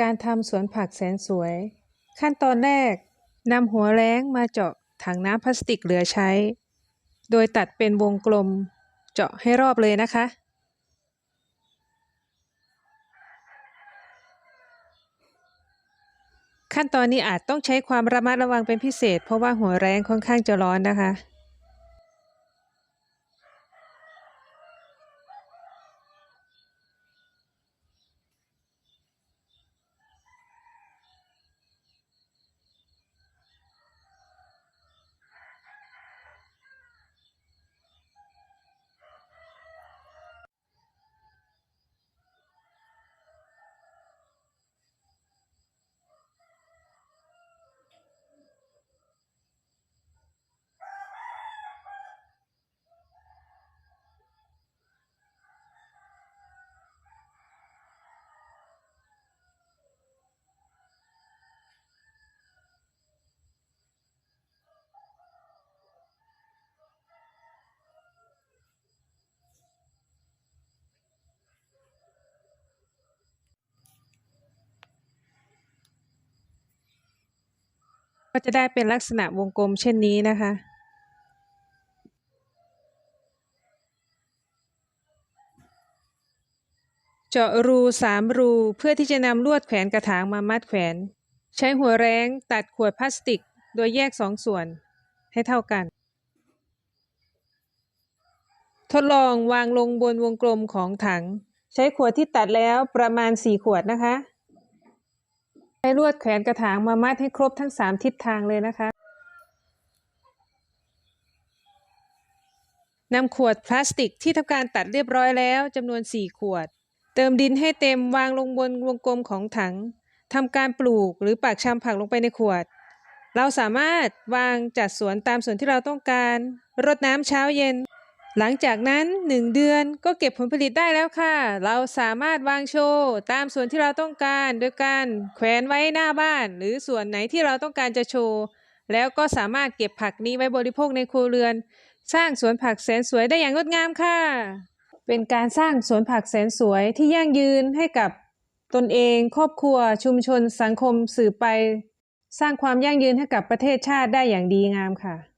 การทำสวนผักแสนสวย ขั้นตอนแรกนำหัวแล้งมาเจาะถังน้ำพลาสติกเหลือใช้ โดยตัดเป็นวงกลมเจาะให้รอบเลยนะคะ ขั้นตอนนี้อาจต้องใช้ความระมัดระวังเป็นพิเศษ เพราะว่าหัวแรงค่อนข้างจะร้อนนะคะ ก็จะได้เป็นลักษณะวงกลมเช่นนี้นะคะเจาะรูสามรูเพื่อที่จะนำลวดแขวนกระถางมามัดแขวน ใช้หัวแรงตัดขวดพลาสติกโดยแยกสองส่วนให้เท่ากัน ทดลองวางลงบนวงกลมของถัง ใช้ขวดที่ตัดแล้วประมาณ 4 ขวดนะคะ ใช้ลวดแขวนกระถางมามัดให้ครบทั้ง3ทิศทางเลยนะคะนำขวดพลาสติกที่ทำการตัดเรียบร้อยแล้วจำนวน 4 ขวด เติมดินให้เต็มวางลงบนวงกลมของถังทำการปลูกหรือปักชำผักลงไปในขวด เราสามารถวางจัดสวนตามส่วนที่เราต้องการ รดน้ำเช้าเย็น หลังจากนั้น 1 เดือนก็เก็บผลผลิตได้แล้วค่ะ เราสามารถวางโชว์ตามส่วนที่เราต้องการโดยการแขวนไว้หน้าบ้าน หรือส่วนไหนที่เราต้องการจะโชว์ แล้วก็สามารถเก็บผักนี้ไว้บริโภคในครัวเรือน สร้างสวนผักแสนสวยได้อย่างงดงามค่ะ เป็นการสร้างสวนผักแสนสวยที่ยั่งยืนให้กับตนเองครอบครัว ชุมชน สังคมสืบไป สร้างความยั่งยืนให้กับประเทศชาติได้อย่างดีงามค่ะ